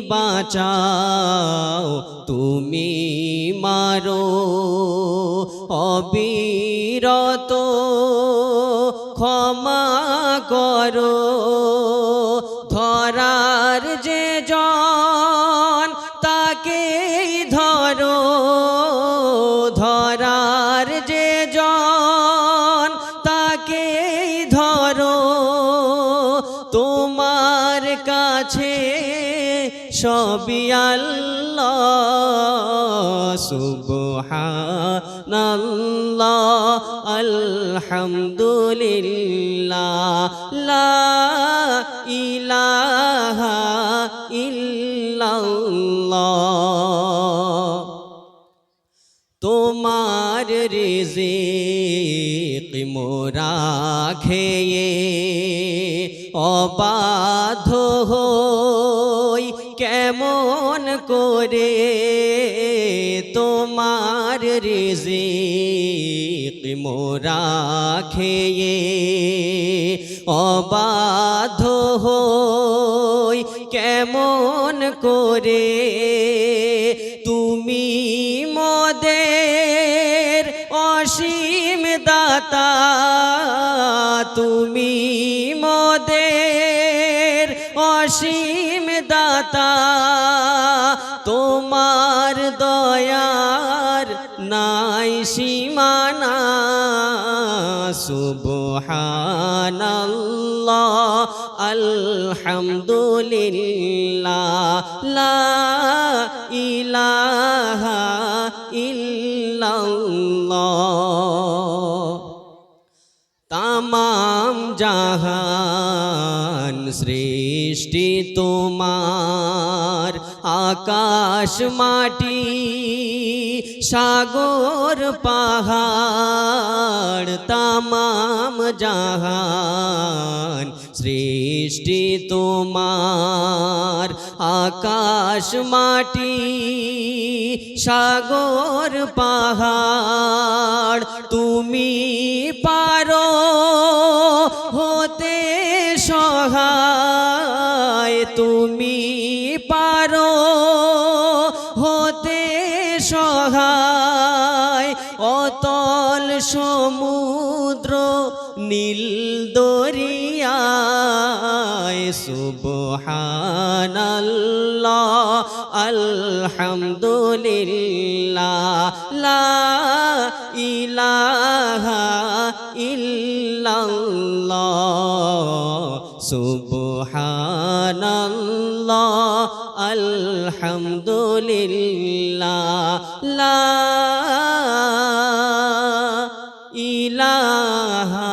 বাঁচাও, তুমি মারো অবিরত। ক্ষমা করো, ধরার যে জন তাকে ধরো, ধরার যে জন তাকে ধরো। তোমার কাছে সবই আল্লাহ সুবহানাল্লাহ আলহামদুলিল্লাহ লা ইলাহা ইল্লাল্লাহ। তোমার রিজিক মোরা খেয়ে অবাধ হই কেমন করে তোমার রিজিক মোরা খেয়ে অবাধ হই কেমন করে তুমি মোদের অসীম দাতা, তুমি মোদের অসীম দাতা তোমার দয়ার নাই সীমানা। সুবহানাল্লাহ আলহামদুলিল্লাহ লা ইলাহা ইল্লাল্লাহ। তামাম জাহান সৃষ্টি তোমার আকাশ মাটি, সাগর, পাহাড়, তামাম জাহান। সৃষ্টি তোমার আকাশ মাটি, সাগর, পাহাড়। তুমি পারো হতে সহায় তুমি পারো হতে সহায়। অতল সমুদ্র নীল দরিয়ায় সুবহানাল্লাহ আলহামদুলিল্লাহ লা ইলাহা ইল্লাল্লাহ আলহামদুলিল্লাহ লা ইলাহা